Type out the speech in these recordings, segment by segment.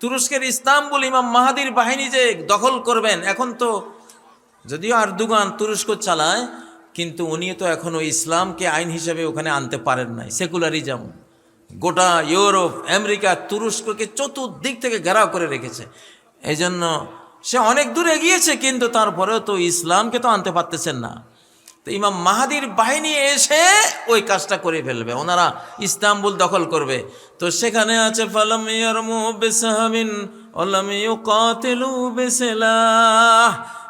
তুরস্কের ইস্তাম্বুল ইমাম মাহাদির বাহিনী যে দখল করবেন, এখন তো যদিও আরদুগান তুরস্ক চালায়, কিন্তু উনি তো এখনও ইসলামকে আইন হিসেবে ওখানে আনতে পারেন নাই, সেকুলারিজম। গোটা ইউরোপ, আমেরিকা, তুরস্ককে চতুর্দিক থেকে ঘেরাও করে রেখেছে। এই জন্য সে অনেক দূর এগিয়েছে, কিন্তু তারপরেও তো ইসলামকে তো আনতে পারতেছেন না। তো ইমাম মাহাদির বাহিনী এসে ওই কাজটা করে ফেলবে। ওনারা ইস্তাম্বুল দখল করবে। তো সেখানে আছে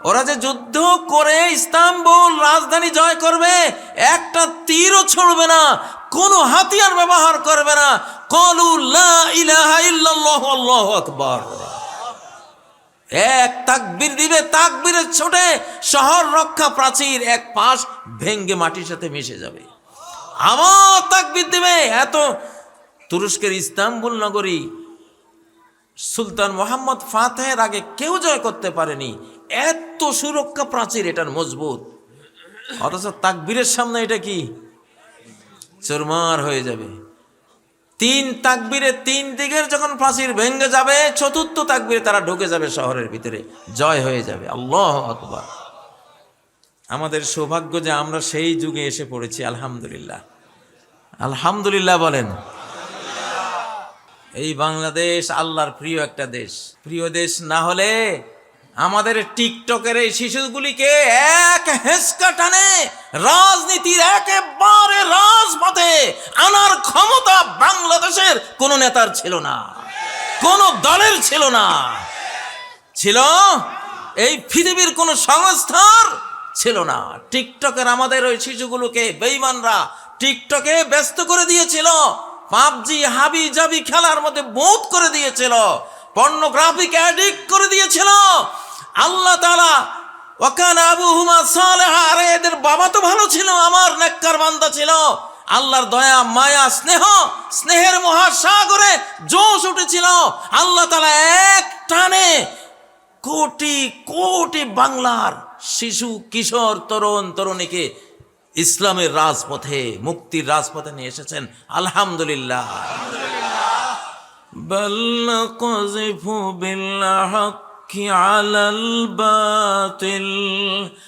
ওরা যে যুদ্ধ করে ইস্তাম্বুল রাজধানী জয় করবে, একটা তীরও ছড়বে না, কোনো হাতিয়ার ব্যবহার করবে না। কলু লা ইলাহা ইল্লাল্লাহু, আল্লাহু আকবার। এক তাকবির দিবে, তাকবীরের ছোটে শহর রক্ষা প্রাচীর এক পাশ ভেঙ্গে মাটির সাথে মিশে যাবে। আমার তাকবির দিবে, এত তুরস্কের ইস্তাম্বুল নগরী। সুলতান মোহাম্মদ ফাতেহের আগে কেউ জয় করতে পারেনি। এত সুরক্ষা প্রাচীর, এটার মজবুত। অথচ তাকবীরের সামনে এটা কি? চোরমার হয়ে যাবে। তিন তাকবীরে তিন দিকের যখন ফাঁসির ভেঙ্গে যাবে, চতুর্থ তাকবিরে তারা ঢুকে যাবে শহরের ভিতরে। জয় হয়ে যাবে। আল্লাহ আকবার। আমাদের সৌভাগ্য যে আমরা সেই যুগে এসে পড়েছি, আলহামদুলিল্লাহ। আলহামদুলিল্লাহ বলেন। এই বাংলাদেশ আল্লাহর প্রিয় একটা দেশ। প্রিয় দেশ না হলে আমাদের টিকটকের এই শিশুগুলিকে এক হেসকা টানে, রাজনীতির একেবারে রাজপথে আনার ক্ষমতা বাংলাদেশের কোন নেতার ছিল না, কোন দলের ছিল না। ছিল, এই পৃথিবীর কোন সংস্থার ছিল না। টিকটকের আমাদের ওই শিশুগুলোকে বেইমানরা টিকটকে ব্যস্ত করে দিয়েছিল, পাবজি, হাবি জাবি খেলার মধ্যে বোধ করে দিয়েছিল, পর্নোগ্রাফিক অ্যাডিক্ট করে দিয়েছিল আল্লাহ তালা ওয়াকান আবু হুমা সালেহা আরে এদের বাবা তো ভালো ছিল আমার নেককার বান্দা ছিল। আল্লাহর দয়া মায়া স্নেহ স্নেহের মহাসাগরে জোশ উঠেছিল। আল্লাহ তালা এক টানে কোটি কোটি বাংলার শিশু কিশোর তরুণ তরুণীকে ইসলামের রাজপথে মুক্তির রাজপথে নিয়ে এসেছেন। আলহামদুলিল্লাহ। বল্ল কজিফু বিল্লাহ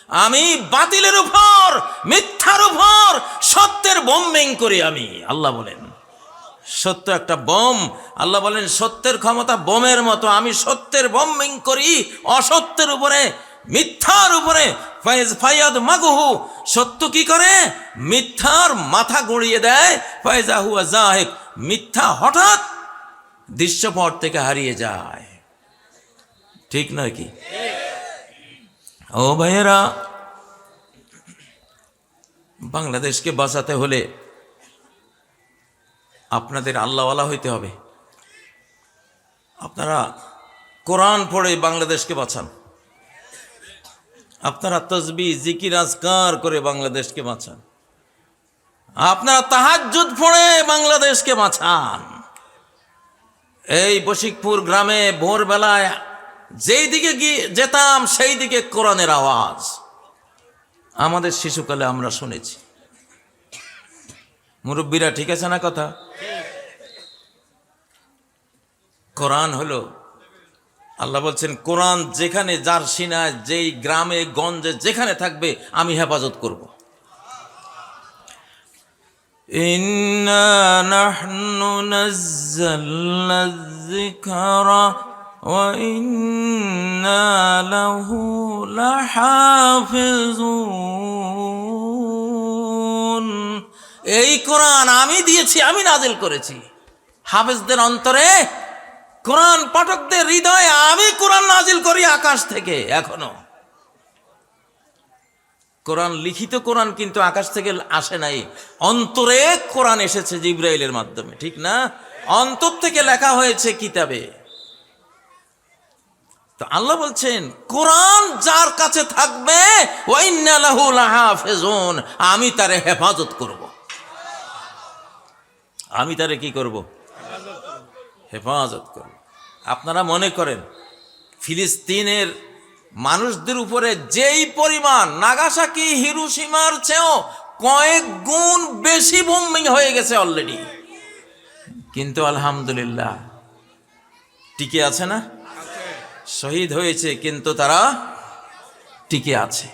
আমি বাতিলের উপর, মিথ্যার উপর, সত্যের বোম্বিং করি আমি, আল্লাহ বলেন। সত্য একটা বোম আল্লাহ বলেন, সত্যের ক্ষমতা বোমের মতো, আমি সত্যের বোম্বিং করি, অসত্যের উপরে, মিথ্যার উপরে। ফাইজ ফায়াদ মাগুহু, সত্য কি করে? মিথ্যার মাথা গড়িয়ে দেয়, ফাইজা হুয়া জাহেক, মিথ্যা হঠাৎ দৃশ্যপট থেকে হারিয়ে যায়। ঠিক নয় কি ও ভাইয়েরা, বাংলাদেশকে বাঁচাতে হলে আপনাদের আল্লাহওয়ালা হইতে হবে। আপনারা কোরআন পড়ে বাংলাদেশকে বাঁচান। আপনারা তসবি, জিকির, আজকার করে বাংলাদেশকে বাঁচান। আপনারা তাহাজ্জুদ পড়ে বাংলাদেশকে বাঁচান। এই বশিকপুর গ্রামে ভোরবেলায় যেই দিকে গিয়ে যেতাম, সেই দিকে কোরআনের আওয়াজ। আমাদের শিশুকালে আমরা শুনেছি। মুরব্বীরা ঠিক আছে না কথা? কোরআন হলো, আল্লাহ বলছেন, কোরআন যেখানে যার সিনায়, যেই গ্রামে, গঞ্জে, যেখানে থাকবে, আমি হেফাজত করব। ইন্না নাহনু নাজ্জালনা যিকরা وإنا له لحافظون এই কোরআন আমি দিয়েছি আমি নাজিল করেছি হাফেজদের অন্তরে কোরআন পাঠকদের হৃদয়ে আমি কোরআন নাজিল করি আকাশ থেকে এখনো কোরআন লিখিত কোরআন কিন্তু আকাশ থেকে আসে নাই অন্তরে কোরআন এসেছে জিব্রাইলের মাধ্যমে ঠিক না অন্তর থেকে লেখা হয়েছে কিতাবে তো আল্লাহ বলছেন, কোরআন যার কাছে থাকবে আমি তারে হেফাজত করব। আমি তারে কি করব? হেফাজত করব। আপনারা মনে করেন, ফিলিস্তিনের মানুষদের উপরে যেই পরিমাণ নাগাসাকি হিরুসীমার চেয়েও কয়েক গুণ বেশি বোম্বিং হয়ে গেছে অলরেডি কিন্তু আলহামদুলিল্লাহ, টিকে আছে না? শহীদ হয়েছে, কিন্তু তারা টিকে আছে।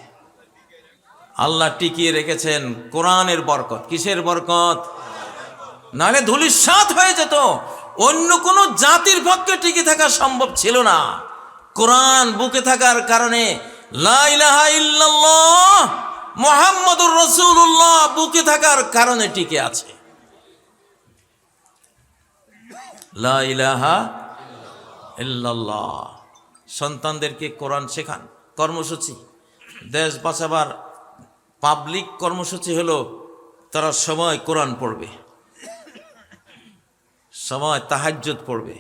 আল্লাহ টিকিয়ে রেখেছেন কোরআনের বরকত। কিসের বরকত? নাহলে ধুলির ধুলিসাত হয়ে যেত। অন্য কোনো জাতির পক্ষে টিকে থাকা সম্ভব ছিল না। কোরআন বুকে থাকার কারণে মোহাম্মদুর রসুল্লাহ বুকে থাকার কারণে টিকে আছে। লা ইলাহা ইল্লাল্লাহ। সন্তানদেরকে কোরআন শেখান, কর্মসূচি। দেশ বাঁচাবার পাবলিক কর্মসূচি হলো, তারা সময় কোরআন পড়বে। সময় তাহাজ্জুদ পড়বে।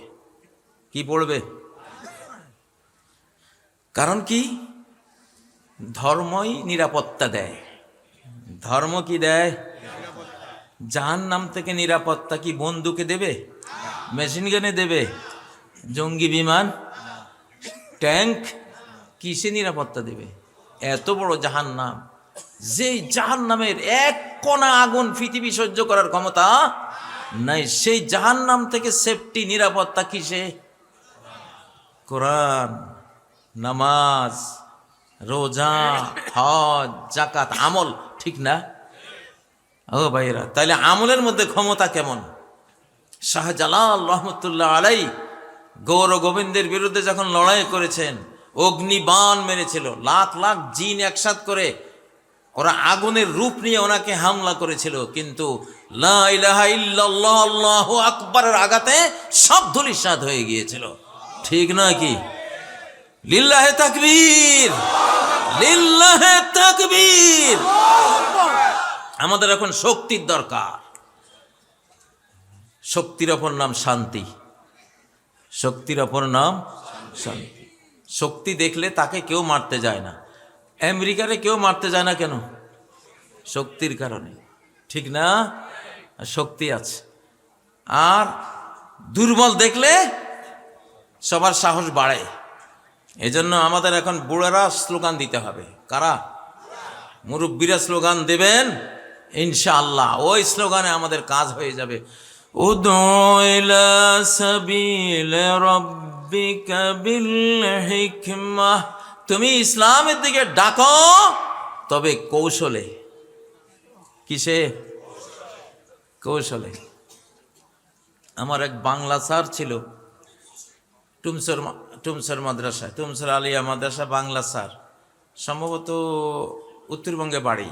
কি পড়বে? কারণ কি? ধর্মই নিরাপত্তা দেয়। ধর্ম কি দেয়? জাহান নাম থেকে নিরাপত্তা কি বন্ধুকে দেবে? মেশিন গানে দেবে? জঙ্গি বিমান? ট্যাঙ্ক কিসে নিরাপত্তা দেবে? এত বড় জাহান নাম যে জাহান নামের এক কণা আগুন পৃথিবী সহ্য করার ক্ষমতা নাই, সেই জাহান নাম থেকে সেফটি নিরাপত্তা কিসে? কোরআন, নামাজ, রোজা, হজ জাকাত আমল, ঠিক না? ও ভাইরা তাহলে আমলের মধ্যে ক্ষমতা কেমন? শাহজালাল রহমতুল্লাহ আলাই গৌর গোবিন্দের বিরুদ্ধে যখন লড়াই করেছেন, অগ্নিবাণ মেরেছিল, লাখ লাখ জিন একসাথ করে ওরা আগুনের রূপ নিয়ে ওনাকে হামলা করেছিল, কিন্তু আকবারের আঘাতে সব ধুলিসাৎ হয়ে গিয়েছিল। ঠিক নয় কি? লিল্লাহে তাকবীর! লিল্লাহে তাকবীর! আমাদের এখন শক্তির দরকার। শক্তির অপর নাম শান্তি। শক্তির অপর নাম শান্তি। শক্তি দেখলে তাকে কেউ মারতে যায় না। আমেরিকারে কেউ মারতে যায় না কেন? শক্তির কারণে। ঠিক না? শক্তি আছে। আর দুর্বল দেখলে সবার সাহস বাড়ে। এজন্য আমাদের এখন বুড়েরা স্লোগান দিতে হবে। কারা? মুরব্বীরা স্লোগান দেবেন, ইনশাআল্লাহ। ওই স্লোগানে আমাদের কাজ হয়ে যাবে। ইলা সাবিল রাব্বিকা বিল হিকমাহ তুমি ইসলামের দিকে ডাকো, তবে কৌশলে। কিসে? কৌশলে। আমার এক বাংলা স্যার ছিল, টুমসর টুমসর মাদ্রাসা টুমসর আলিয়া মাদ্রাসা বাংলা স্যার। সম্ভবত উত্তরবঙ্গে বাড়ি।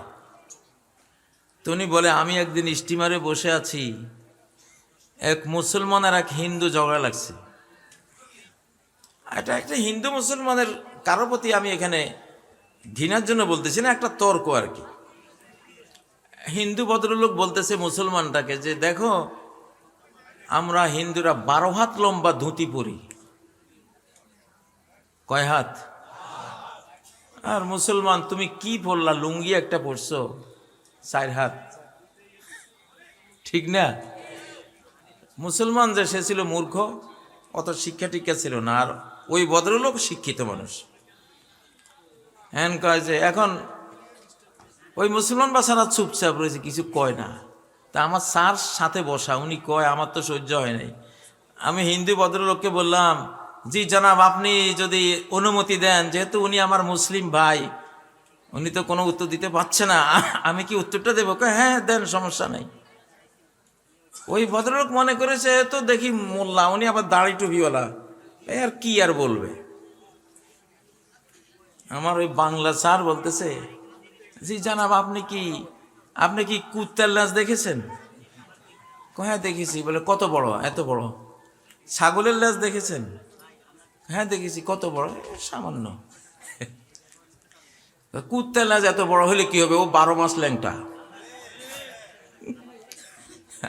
তো বলে, আমি একদিন স্টিমারে বসে আছি এক মুসলমান আর এক হিন্দু ঝগড়া লাগছে। এটা একটা হিন্দু মুসলমানের কারও প্রতি আমি এখানে ঘৃণার জন্য বলতেছি না, একটা তর্ক আর কি। হিন্দু ভদ্রলোক বলতেছে মুসলমানটাকে যে, দেখো, আমরা হিন্দুরা বারো হাত লম্বা ধুতি পরি। কয় হাত? আর মুসলমান, তুমি কি পরলা? লুঙ্গি একটা পরছো? চার হাত। ঠিক না? মুসলমান যে, সে ছিল মূর্খ, অত শিক্ষা টিক্ষা ছিল না, আর ওই ভদ্রলোক শিক্ষিত মানুষ। হ্যান কয় যে, এখন ওই মুসলমান বাসারা চুপচাপ রয়েছে, কিছু কয় না। তা আমার স্যার সাথে বসা, উনি কয়, আমার তো সহ্য হয় নাই। আমি হিন্দু ভদ্রলোককে বললাম, জি জনাব, আপনি যদি অনুমতি দেন, যেহেতু উনি আমার মুসলিম ভাই, উনি তো কোনো উত্তর দিতে পারছে না। আমি কি উত্তরটা দেবো? হ্যাঁ দেন, সমস্যা নেই। ওই ভদ্রলোক মনে করেছে তো দেখি মোল্লা উনি আবার দাড়ি টুপিওয়ালা। এ আর কি আর বলবে? আমার ওই বাংলা স্যার বলতেছে জি জানাব আপনি কি আপনি কি কুত্তার লাশ দেখেছেন? হ্যাঁ দেখেছি। বলে কত বড়? এত বড়। ছাগলের লাশ দেখেছেন? হ্যাঁ দেখেছি। কত বড়? "এ, সামান্য। কুত্তার লাশ এত বড় হলে কি হবে? ও বারো মাস ল্যাংটা।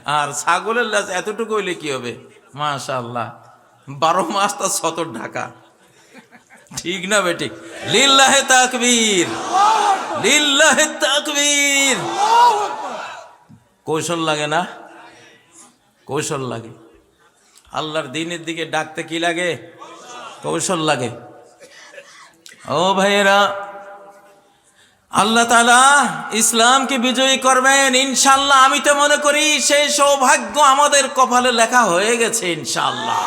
আর ছাগলের লাশ এতটুকু হইলে কি হবে? মাশাল্লাহ বারো মাস তার সতর ঢাকা। ঠিক না বেঠিক লিল্লাহে তাকবীর। লিল্লাহে তাকবীর। কৌশল লাগে না? কৌশল লাগে। আল্লাহর দিনের দিকে ডাকতে কি লাগে? কৌশল লাগে। ও ভাইয়েরা আল্লাহ তালা ইসলামকে বিজয়ী করবেন ইনশাল্লাহ আমি তো মনে করি সেই সৌভাগ্য আমাদের কপালে লেখা হয়ে গেছে ইনশাল্লাহ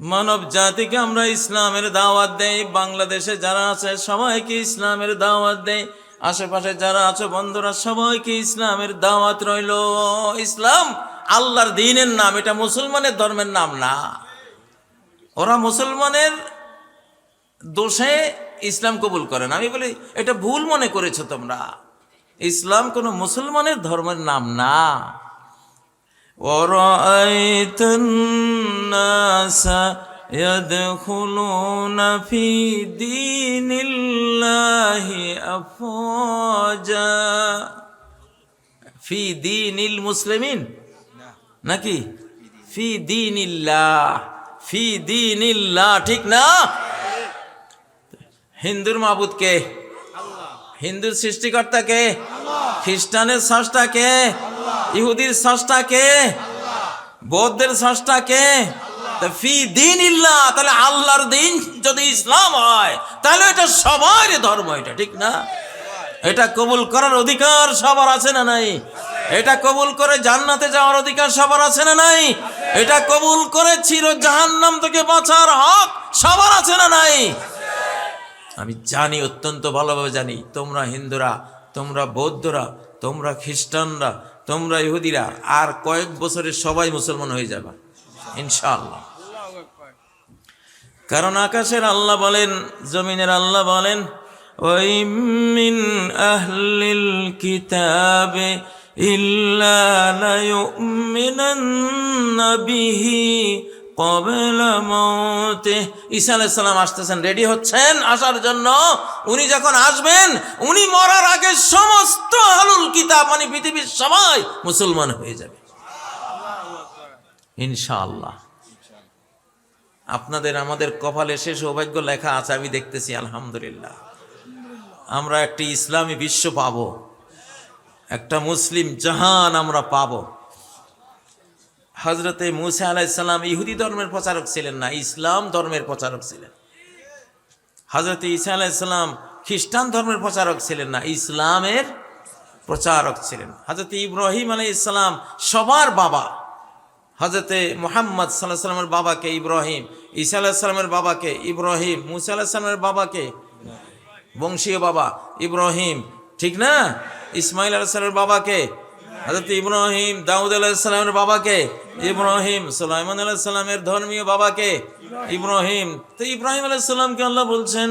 মানব জাতিকে আমরা ইসলামের দাওয়াত দেই, বাংলাদেশে যারা আছে সবাইকে ইসলামের দাওয়াত দেই, আশেপাশে যারা আছে বন্ধুরা সবাইকে ইসলামের দাওয়াত রইল। ইসলাম আল্লাহর দিনের নাম, এটা মুসলমানের ধর্মের নাম না। ওরা মুসলমানের দোষে ইসলাম কবুল করে না আমি বলি এটা ভুল মনে করেছো তোমরা ইসলাম কোনো মুসলমানের ধর্মের নাম না ورأيت الناس يدخلون في دين الله أفواجا في دين المسلمين নাকি ফি দিনিল্লাহ ফি দিনিল্লাহ ঠিক না হিন্দুর মাবুদ কে? হিন্দুর সৃষ্টিকর্তা কে? খ্রিস্টানের স্রষ্টা কে? ইহুদির স্রষ্টা কে? বৌদ্ধের স্রষ্টা কে? ফি দিন ইল্লাহ তাহলে আল্লাহর দিন যদি ইসলাম হয়, তাহলে এটা সবার ধর্ম এটা, ঠিক না? এটা কবুল করার অধিকার সবার আছে না নাই? এটা কবুল করে জান্নাতে যাওয়ার অধিকার সবার আছে না নাই? এটা কবুল করে চির জাহান্নাম থেকে বাঁচার হক সবার আছে না নাই? আমি জানি, অত্যন্ত ভালোভাবে জানি, তোমরা হিন্দুরা, তোমরা বৌদ্ধরা, তোমরা খ্রিস্টানরা, তোমরা ইহুদিরা, আর কয়েক বছরে সবাই মুসলমান হয়ে যাবে, ইনশাআল্লাহ। কারণ আকাশের আল্লাহ বলেন, জমিনের আল্লাহ বলেন আহলিল কিতাবে ইল্লা ঈসা আলাইহিস সালাম আসতেছেন, রেডি হচ্ছেন আসার জন্য। উনি যখন আসবেন, উনি মরার আগে সমস্ত আহলুল কিতাব মানে পৃথিবীর সবাই মুসলমান হয়ে যাবে। ইনশাআল্লাহ। আপনাদের, আমাদের কপালে সে সৌভাগ্য লেখা আছে, আমি দেখতেছি, আলহামদুলিল্লাহ। আমরা একটি ইসলামী বিশ্ব পাব। একটা মুসলিম জাহান আমরা পাব। হজরতে মুসা আলাইসাল্লাম ইহুদি ধর্মের প্রচারক ছিলেন না, ইসলাম ধর্মের প্রচারক ছিলেন। হজরত ইসা আলাইসাল্লাম খ্রিস্টান ধর্মের প্রচারক ছিলেন না, ইসলামের প্রচারক ছিলেন। হজরত ইব্রাহিম আলাই ইসলাম সবার বাবা। হজরতে মোহাম্মদ সাল্লাহ সাল্লামের বাবাকে ইব্রাহিম, ঈসা আলাহ সাল্লামের বাবাকে ইব্রাহিম, মুসা আলাইসাল্লামের বাবাকে বংশীয় বাবা ইব্রাহিম, ঠিক না? ইসমাইল আলাইসাল্লামের বাবাকে হজরত ইব্রাহিম দাউদ আলাহ সাল্লামের বাবাকে ইব্রাহিম সুলাইমান আলাহ সাল্লামের ধর্মীয় বাবাকে ইব্রাহিম তো ইব্রাহিম আলাহ সাল্লামকে আল্লাহ বলছেন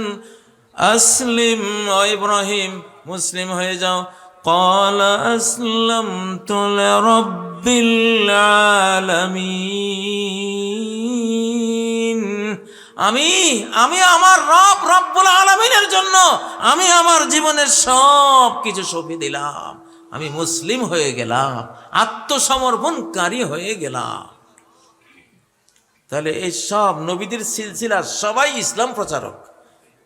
আসলিম ও ইব্রাহিম মুসলিম হয়ে যাও قال أسلمت لرب العالمين আমি আমি আমার রব রব্বুল আলমিনের জন্য আমি আমার জীবনের সব কিছু সঁপে দিলাম আমি মুসলিম হয়ে গেলাম, আত্মসমর্পণকারী হয়ে গেলাম। তাহলে এই সব নবীদের সিলসিলা সবাই ইসলাম প্রচারক।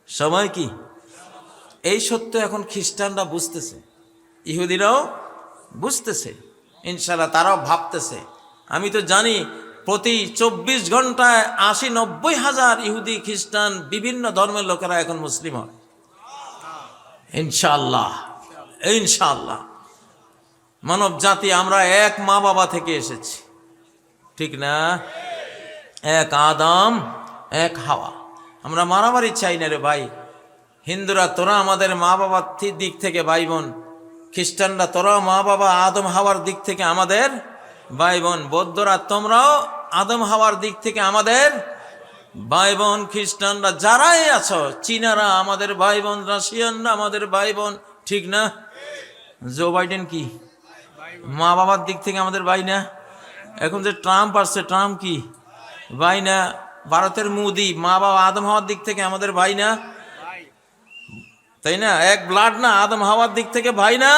সবাই কি? এই সত্য এখন খ্রিস্টানরা বুঝতেছে, ইহুদিরাও বুঝতেছে ইনশাল্লাহ তারাও ভাবতেছে। আমি তো জানি প্রতি চব্বিশ ঘন্টায় আশি নব্বই হাজার ইহুদি, খ্রিস্টান বিভিন্ন ধর্মের লোকেরা এখন মুসলিম হয়। ইনশাল্লাহ ইনশাল্লাহ মানব জাতি আমরা এক মা বাবা থেকে এসেছি। ঠিক না? এক আদম, এক হাওয়া। আমরা মারামারি চাই না রে ভাই। হিন্দুরা, তোরা আমাদের মা বাবার দিক থেকে ভাই বোন। খ্রিস্টানরা, তোরা মা বাবা আদম হাওয়ার দিক থেকে আমাদের ভাই বোন। বৌদ্ধরা, তোমরাও আদম হাওয়ার দিক থেকে আমাদের ভাই বোন। খ্রিস্টানরা, যারাই আছো, চীনারা, আমাদের ভাই বোন, রাশিয়ানরা, আমাদের ভাই বোন। ঠিক না? জো বাইডেন কি? মা বাবার দিক থেকে আমাদের ভাই না? এখন যে ট্রাম্প আসছে, ট্রাম্প কি? ভাই না, ভারতের মোদি মা বাবা আদম হওয়ার দিক থেকে আমাদের ভাই না? তাই না? এক ব্লাড না, আদম হাওয়ার দিক থেকে ভাই না?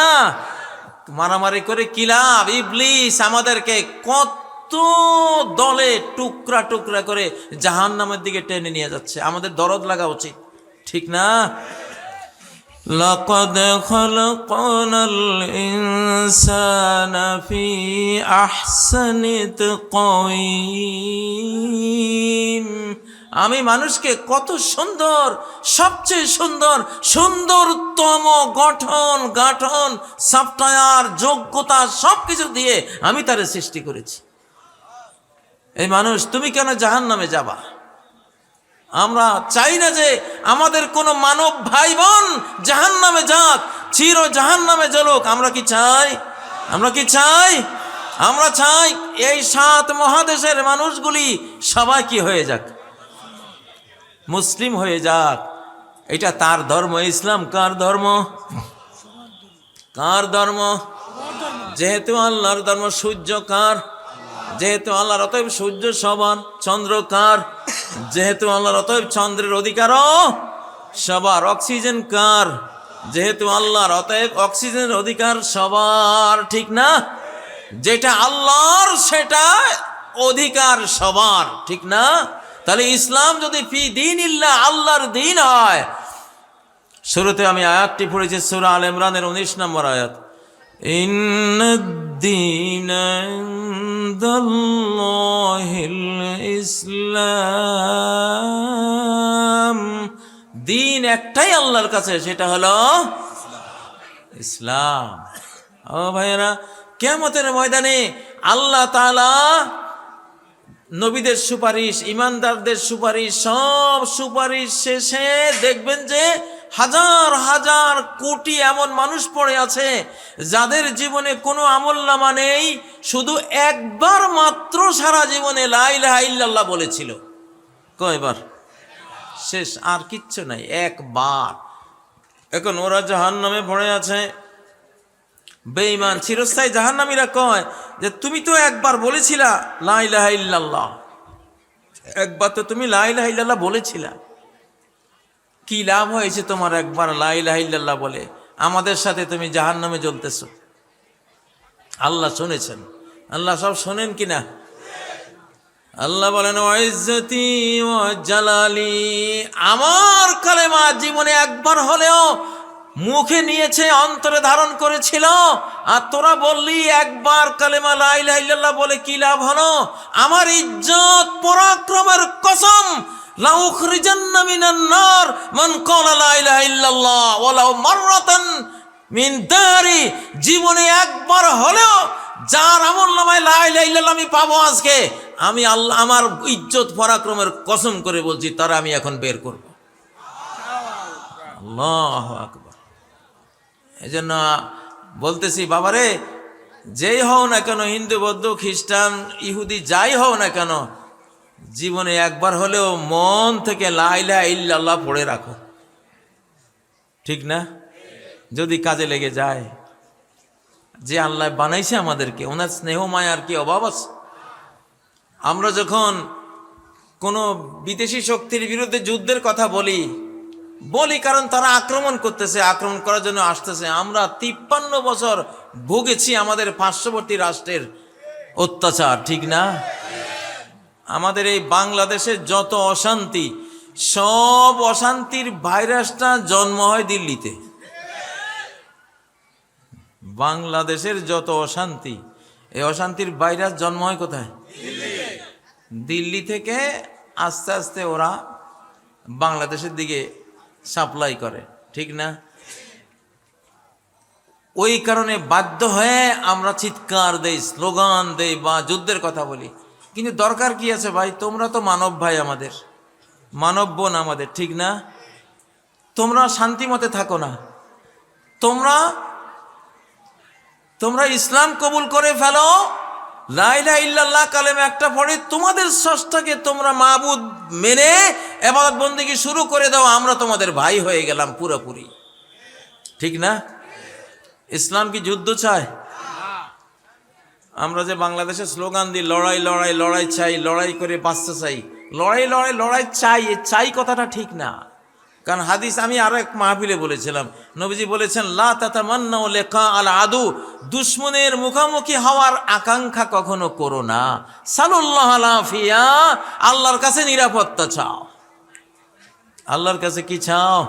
মারামারি করে কিলাব ইবলিস আমাদেরকে কত দলে টুকরা টুকরা করে জাহান নামের দিকে টেনে নিয়ে যাচ্ছে। আমাদের দরদ লাগা উচিত, ঠিক না? لقد خلقنا الإنسان في أحسن تقويم আমি মানুষকে কত সুন্দর সবচেয়ে সুন্দর সুন্দরতম গঠন গাঠন সফটওয়্যার যোগ্যতা সব কিছু দিয়ে আমি তারে সৃষ্টি করেছি এই মানুষ তুমি কেন জাহান নামে যাবা আমরা চাই না যে আমাদের কোনো মানব ভাই বোন জাহান নামে যাক, চির জাহান নামে জ্বলুক। আমরা কি চাই? আমরা কি চাই? আমরা চাই এই সাত মহাদেশের মানুষগুলি সবাই কি হয়ে যাক? মুসলিম হয়ে যাক। এটা তার ধর্ম। ইসলাম কার ধর্ম? কার ধর্ম? যেহেতু আল্লাহর ধর্ম সূর্য কার, যেহেতু আল্লাহর অতএব সূর্য সবার চন্দ্র কার যেহেতু আল্লাহর অতএব চন্দ্রের অধিকারও সবার অক্সিজেন কার? যেহেতু আল্লাহর অতএব অক্সিজেনের অধিকার সবার, ঠিক না? যেটা আল্লাহর, সেটা অধিকার সবার, ঠিক না? তাহলে ইসলাম যদি ফি দিন ইল্লা আল্লাহর দিন হয়, শুরুতে আমি আয়াতটি পড়েছি সুরা আল ইমরানের উনিশ নম্বর আয়াত। ইন্দিন ইসলাম দিন একটাই আল্লাহর কাছে, সেটা হলো ইসলাম। ও ভাইয়েরা কেমতের ময়দানে আল্লাহ তাআলা নবীদের সুপারিশ, ইমানদারদের সুপারিশ, সব সুপারিশ শেষে দেখবেন যে হাজার হাজার কোটি এমন মানুষ পড়ে আছে যাদের জীবনে কোনো আমল নামা নেই, শুধু একবার মাত্র সারা জীবনে লাইলাহা ইল্লাল্লাহ বলেছিল। কয়বার শেষ, আর কিচ্ছু নাই, একবার। এখন ওরা জাহান নামে পড়ে আছে। বেঈমান, চিরস্থায়ী জাহান্নামীরা কয় যে, তুমি তো একবার বলেছিলা লাইলাহা ইল্লাল্লাহ। একবার তো তুমি লাইলাহা ইল্লাল্লাহ বলেছিলা। কি লাভ হয়েছে তোমার একবার? লাইলাহা ইল্লাল্লাহ বলে, আমাদের সাথে তুমি জাহান্নামে জ্বলতেছ। আল্লাহ শুনেছেন। আল্লাহ সব শোনেন কিনা আল্লাহ বলেন, ওয়াইজ্জতি ওয়া জালালি। আমার কালেমা জীবনে একবার হলেও মুখে নিয়েছে, অন্তরে ধারণ করেছিল। আর তোরা বললি, একবার কালেমা লাইলা ইল্লাল্লাহ বলে কি লাভ হলো? আমার ইজ্জত, পরাক্রমের কসম জীবনে একবার হলেও যার আমল নামায় আমি পাবো আজকে, আমি আল্লাহ, আমার ইজ্জত পরাক্রমের কসম করে বলছি, তারা আমি এখন বের করব। আল্লাহ এই জন্য বলতেছি, বাবারে, যেই হও না কেন, হিন্দু, বৌদ্ধ, খ্রিস্টান, ইহুদি, যাই হও না কেন জীবনে একবার হলেও মন থেকে লাইলা ইল্লাল্লাহ পড়ে রাখো। ঠিক না? যদি কাজে লেগে যায়। যে আল্লাহ বানাইছে আমাদেরকে, ওনার স্নেহ, মায়ার কি অভাব আছে? আমরা যখন কোনো বিদেশি শক্তির বিরুদ্ধে যুদ্ধের কথা বলি বলি কারণ তারা আক্রমণ করতেছে, আক্রমণ করার জন্য আসতেছে। আমরা তিপ্পান্ন বছর ভুগেছি আমাদের পার্শ্ববর্তী রাষ্ট্রের অত্যাচার, ঠিক না? আমাদের এই বাংলাদেশের যত অশান্তি, সব অশান্তির ভাইরাসটা জন্ম হয় দিল্লিতে। বাংলাদেশের যত অশান্তি, এই অশান্তির ভাইরাস জন্ম হয় কোথায়? দিল্লি। থেকে আস্তে আস্তে ওরা বাংলাদেশের দিকে সাপ্লাই করে, ঠিক না? ওই কারণে বাধ্য হয়ে আমরা চিৎকার দেই, স্লোগান দেই বা যুদ্ধের কথা বলি। কিন্তু দরকার কি আছে ভাই? তোমরা তো মানব ভাই আমাদের। মানব বোন আমাদের, ঠিক না? তোমরা শান্তি মতে থাকো না। তোমরা তোমরা ইসলাম কবুল করে ফেলো। লাইলা ইল্লাল্লাহ কালেমে একটা পড়ে, তোমাদের ষষ্ঠাকে তোমরা মাবুদ মেনে এবাদত বন্দিকে শুরু করে দাও, আমরা তোমাদের ভাই হয়ে গেলাম পুরোপুরি। ঠিক না? ইসলাম কি যুদ্ধ চায়? আমরা যে বাংলাদেশে স্লোগান দিই, লড়াই লড়াই লড়াই চাই, লড়াই করে বাঁচতে চাই। লড়াই লড়াই লড়াই চাই, এ চাই কথাটা ঠিক না। কারণ হাদিস আমি আরও এক মাহফিলে বলেছিলাম। নবীজি বলেছেন, লা তাতামান্না লেখা আল আদু। দুশ্মনের মুখোমুখি হওয়ার আকাঙ্ক্ষা কখনো করো না। সালুল্লাহ আলাফিয়া আল্লাহর কাছে নিরাপত্তা চাও। আল্লাহর কাছে কি চাও?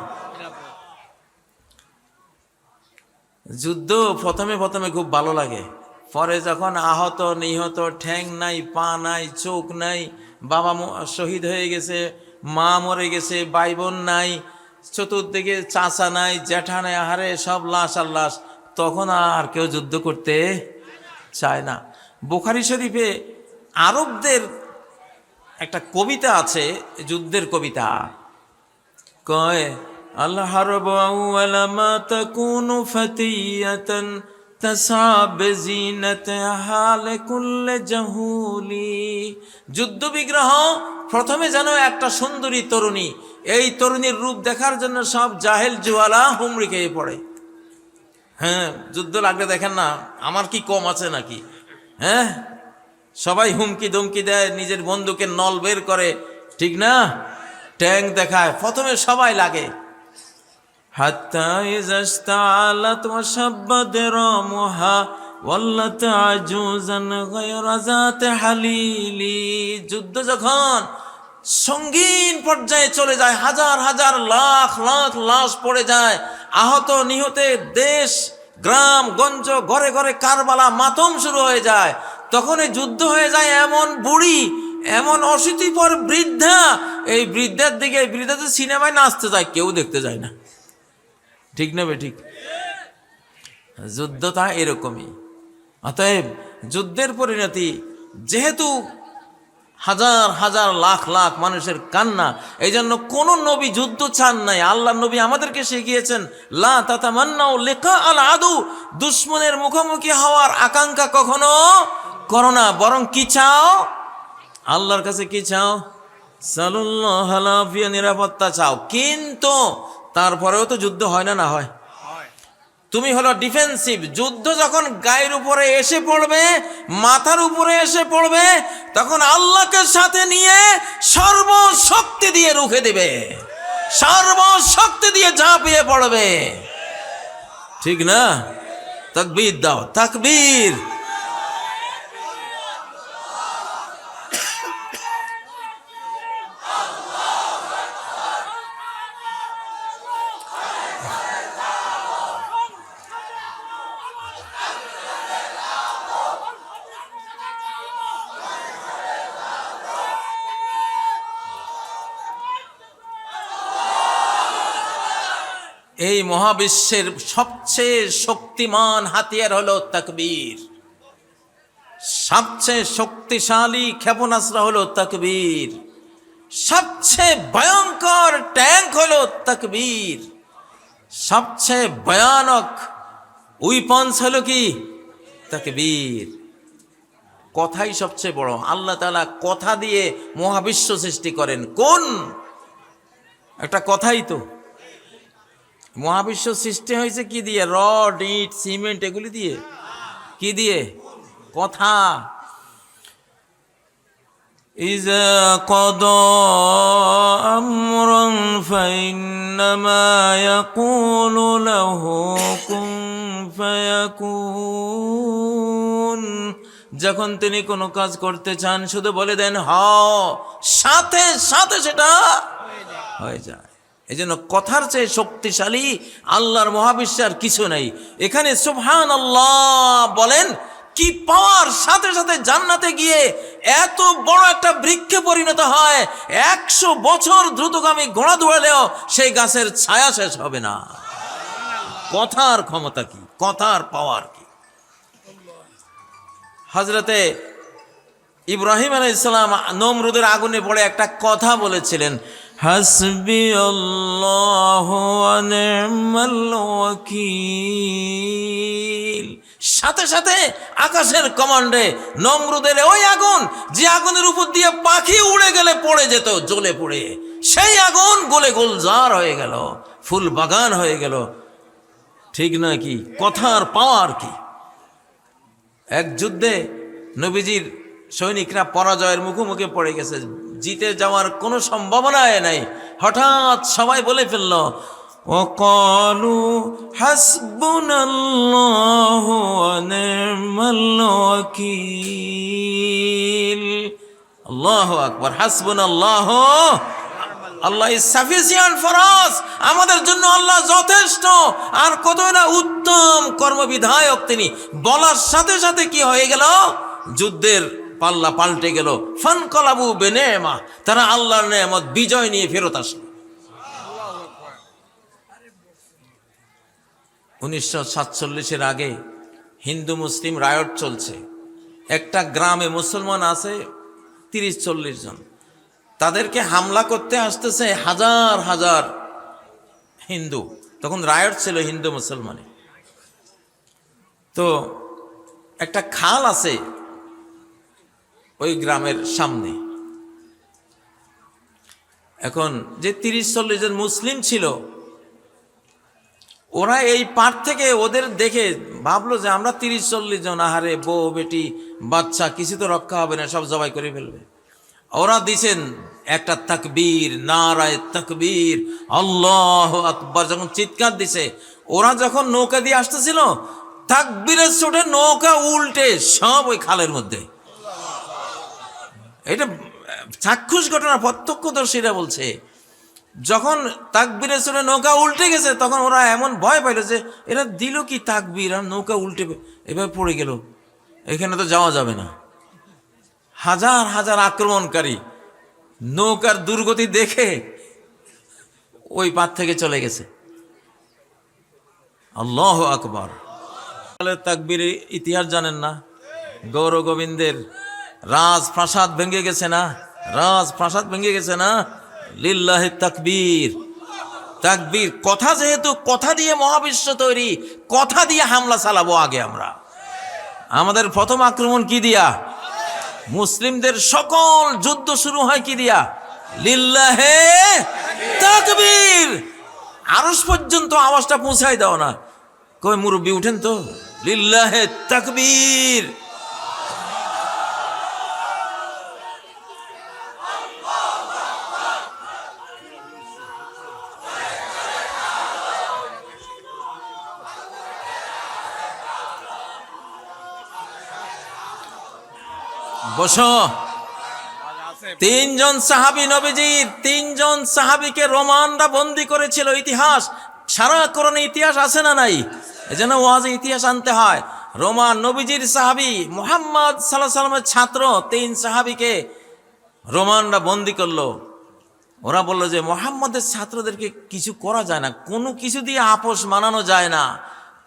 যুদ্ধ প্রথমে প্রথমে খুব ভালো লাগে। পরে যখন আহত, নিহত, ঠ্যাং নাই, পা নাই, চোখ নাই, বাবা শহীদ হয়ে গেছে, মা মরে গেছে, ভাই বোন নাই, চতুর্দিকে চাচা নাই, জ্যাঠা নাই, আহারে সব লাশ আর লাশ, তখন আর কেউ যুদ্ধ করতে চায় না। বোখারি শরীফে আরবদের একটা কবিতা আছে, যুদ্ধের কবিতা। কয় আল্লাহ হারব আউয়ালা মা তাকুনু ফাতিয়াতান তাসাব জিনাত হালে কুল্লে জাহুলি। যুদ্ধ বিগ্রহ প্রথমে যেন একটা সুন্দরী তরুণী, এই তরুণীর রূপ দেখার জন্য সব জাহেল জুয়ালা হুমড়ি খেয়ে পড়ে। হ্যাঁ যুদ্ধ লাগলে দেখেন না, আমার কি কম আছে নাকি? হ্যাঁ? সবাই হুমকি ধুমকি দেয়, নিজের বন্ধুকে নল বের করে, ঠিক না? ট্যাঙ্ক দেখায়, প্রথমে সবাই লাগে। হাত্তা ইজাস্তালাত ওয়াশাব্বাদ রামুহা ওয়াল্লাত আজুজান গায়রা জাত হালিলি। যুদ্ধ যখন সঙ্গীন পর্যায়ে চলে যায়, হাজার হাজার লাখ লাখ লাশ পড়ে যায়, আহত নিহতে দেশ, গ্রাম, গঞ্জ, ঘরে ঘরে কারবালা, মাতম শুরু হয়ে যায়। তখন এই যুদ্ধ হয়ে যায় এমন বুড়ি, এমন অশীতিপর বৃদ্ধা। এই বৃদ্ধার দিকে, বৃদ্ধা তো সিনেমায় নাচতে যায়, কেউ দেখতে যায় না। ঠিক নেবে, ঠিক। যুদ্ধটা এরকমই। অতএব যুদ্ধের পরিণতি, যেহেতু হাজার হাজার, লাখ লাখ মানুষের কান্না এই জন্য কোনো নবী যুদ্ধ চান নাই। আল্লাহ নবী আমাদেরকে শিখিয়েছেন, লা তাতামান্নাও লেখা আল আদু, দুশ্মনের মুখোমুখি হওয়ার আকাঙ্ক্ষা কখনো করো না। বরং কি চাও? আল্লাহর কাছে কি চাও? সালুল্লাহ নিরাপত্তা চাও। কিন্তু তারপরেও তো যুদ্ধ হয় না না হয়? তুমি হলো ডিফেন্সিভ যুদ্ধ যখন গায়ের উপরে এসে পড়বে মাথার উপরে এসে পড়বে তখন আল্লাহকে সাথে নিয়ে সর্বশক্তি দিয়ে রুখে দেবে। সর্বশক্তি দিয়ে ঝাঁপিয়ে পড়বে। ঠিক না? তাকবীর দাও। তাকবীর। এই মহাবিশ্বের সবচেয়ে শক্তিমান হাতিয়ার হলো তাকবীর। সবচেয়ে শক্তিশালী ক্ষেপণাস্ত্র হলো তাকবীর। সবচেয়ে ভয়ঙ্কর ট্যাঙ্ক হলো তাকবীর। সবচেয়ে ভয়ানক উইপন্স হলো কি? তাকবীর। কথাই সবচেয়ে বড়। আল্লাহ তাআলা কথা দিয়ে মহাবিশ্ব সৃষ্টি করেন। কোন? একটা কথাই তো। মহাবিশ্ব সৃষ্টি হয়েছে কি দিয়ে রড ইট সিমেন্ট এগুলি দিয়ে কি দিয়ে কথা إذا قضى أمرا فإنما يقول له كن فيكون যখন তিনি কোনো কাজ করতে চান শুধু বলে দেন হ সাথে সাথে সেটা হয়ে যায় এই জন্য কথার চেয়ে শক্তিশালী আল্লাহর মহাবিশ্বের কিছু নেই। এখানে সুবহান আল্লাহ বলেন, কি পাওয়ার সাথে সাথে জান্নাতে গিয়ে এত বড় একটা বৃক্ষে পরিণত হয়, একশো বছর দ্রুতগামী ঘোড়া দৌড়ালেও সেই গাছের ছায়া শেষ হবে না। কথার ক্ষমতা কি? কথার পাওয়ার কি? হজরতে ইব্রাহিম আলাই ইসলাম নমরুদের আগুনে পড়ে একটা কথা বলেছিলেন হাসবি সাথে সাথে আকাশের কমান্ডে নমরুদের ওই আগুন, যে আগুনের উপর দিয়ে পাখি উড়ে গেলে পড়ে যেত, জ্বলে পড়ে। সেই আগুন গলে গোলজার হয়ে গেল, ফুল বাগান হয়ে গেল। ঠিক না কি? কথার পাওয়ার কি? এক যুদ্ধে নবীজির সৈনিকরা পরাজয়ের মুখোমুখি পড়ে গেছে। জিতে যাওয়ার কোনো সম্ভাবনায় নাই। হঠাৎ সবাই বলে ফেলল ও কলু হাসবুনাল্লাহু ওয়া নি'মাল ওয়াকিল। আল্লাহু আকবার, হাসবুনাল্লাহু। Allah is sufficient for us আমাদের জন্য আল্লাহ যথেষ্ট। আর কত না উত্তম কর্মবিধায়ক তিনি। বলার সাথে সাথে কি হয়ে গেল? যুদ্ধের পাল্লা পাল্টে গেল। ফান কলাবু বেনেমা, তারা আল্লাহর নেয়ামত বিজয় নিয়ে ফেরত আসলো। উনিশশো সাতচল্লিশের আগে হিন্দু মুসলিম রায়ট চলছে। একটা গ্রামে মুসলমান আছে তিরিশ চল্লিশ জন। তাদেরকে হামলা করতে আসতেছে হাজার হাজার হিন্দু। তখন রায়ট ছিল হিন্দু মুসলমানে তো একটা খাল আছে ওই গ্রামের সামনে। এখন যে তিরিশ চল্লিশ জন মুসলিম ছিল, ওরা এই পার থেকে ওদের দেখে ভাবলো যে আমরা তিরিশ চল্লিশ জন, আহারে বউ, বেটি, বাচ্চা, কিছু তো রক্ষা হবে না, সব জবাই করে ফেলবে। ওরা দিছেন একটা তাকবীর, নারায় তাকবীর, আল্লাহ আকবার, যখন চিৎকার দিছে, ওরা যখন নৌকা দিয়ে আসতেছিল, তাকবীরের চোটে নৌকা উল্টে সব ওই খালের মধ্যে। এটা চাক্ষুষ ঘটনা প্রত্যক্ষদর্শীরা বলছে, যখন তাকবীরের চোটে নৌকা উল্টে গেছে, তখন ওরা এমন ভয় পাইল যে, এরা দিল কি তাকবীর? আর নৌকা উল্টে এভাবে পড়ে গেল। এখানে তো যাওয়া যাবে না। হাজার হাজার আক্রমণকারী নৌকার দুর্গতি দেখে ওই পার থেকে চলে গেছে। আল্লাহ আকবর। তাকবীর ইতিহাস জানেন না? গৌর গোবিন্দের রাজপ্রাসাদ ভেঙে গেছে না? রাজপ্রাসাদ ভেঙে গেছে না? লিল্লাহে তাকবীর। তাকবীর, কথা যেহেতু, কথা দিয়ে মহাবিশ্ব তৈরি, কথা দিয়ে হামলা চালাবো আগে আমরা। আমাদের প্রথম আক্রমণ কি দিয়া? মুসলিমদের সকল যুদ্ধ শুরু হয় কি দিয়া? লিল্লাহে তাকবীর! আরস পর্যন্ত আওয়াজটা পৌঁছাই দাও না। কই মুরব্বী, উঠেন তো। লিল্লাহে তাকবীর! বসো। তিনজন সাহাবি নবীজির তিনজন সাহাবিকে রোমানরা বন্দি করেছিল ইতিহাস। সারা করণে ইতিহাস আছে না নাই? এজন্য ওয়াজে ইতিহাস আনতে হয়। রোমান নবীজির সাহাবি মোহাম্মদ সাল্লাহ সাল্লামের ছাত্র, তিন সাহাবিকে রোমানরা বন্দি করল। ওরা বলল যে, মোহাম্মদের ছাত্রদেরকে কিছু করা যায় না, কোনো কিছু দিয়ে আপোষ মানানো যায় না,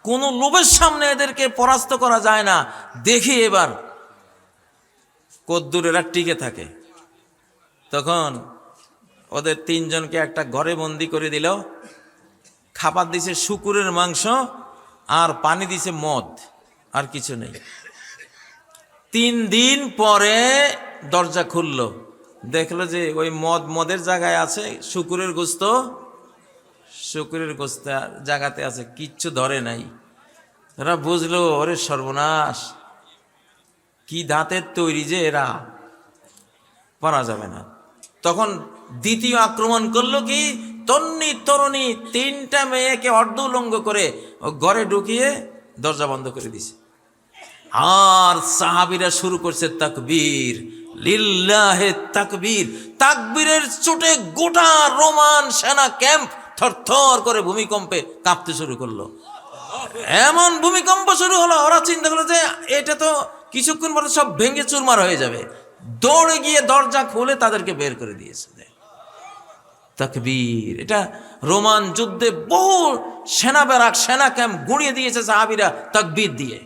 কোনো লোভের সামনে এদেরকে পরাস্ত করা যায় না। দেখি এবার। কদ্দুর এরা টিকে থাকে। তখন ওদের তিনজনকে একটা ঘরে বন্দি করে দিল। খাবার দিছে শুকুরের মাংস, আর পানি দিছে মদ, আর কিছু নেই। তিন দিন পরে দরজা খুললো। দেখল যে ওই মদ মদের জায়গায় আছে, শুকুরের গোস্ত। শুকুরের গোস্ত জায়গাতে আছে, কিচ্ছু ধরে নাই। ওরা বুঝলো, ওরে সর্বনাশ। কি দাঁতের তৈরি যে এরা? পারা যাবে না। তখন দ্বিতীয় আক্রমণ করল কি? তন্নি তরুণী তিনটা মেয়েকে অর্ধউলঙ্গ করে ঘরে ঢুকিয়ে দরজা বন্ধ করে দিছে। আর সাহাবিরা শুরু করছে তাকবীর। লিল্লাহে তাকবীর। তাকবীরের চোটে গোটা রোমান সেনা ক্যাম্প থরথর করে ভূমিকম্পে কাঁপতে শুরু করল। এমন ভূমিকম্প শুরু হলো, ওরা চিন্তা করল যে এটা তো কিছুক্ষণ পরে সব ভেঙে চুরমার হয়ে যাবে। দৌড়ে গিয়ে দরজা খুলে তাদেরকে বের করে দিয়েছে। তাকবীর, এটা রোমান যুদ্ধে বহু সেনা ব্যারাক সেনা ক্যাম্প গুঁড়িয়ে দিয়েছে সাহাবিরা তাকবীর দিয়ে।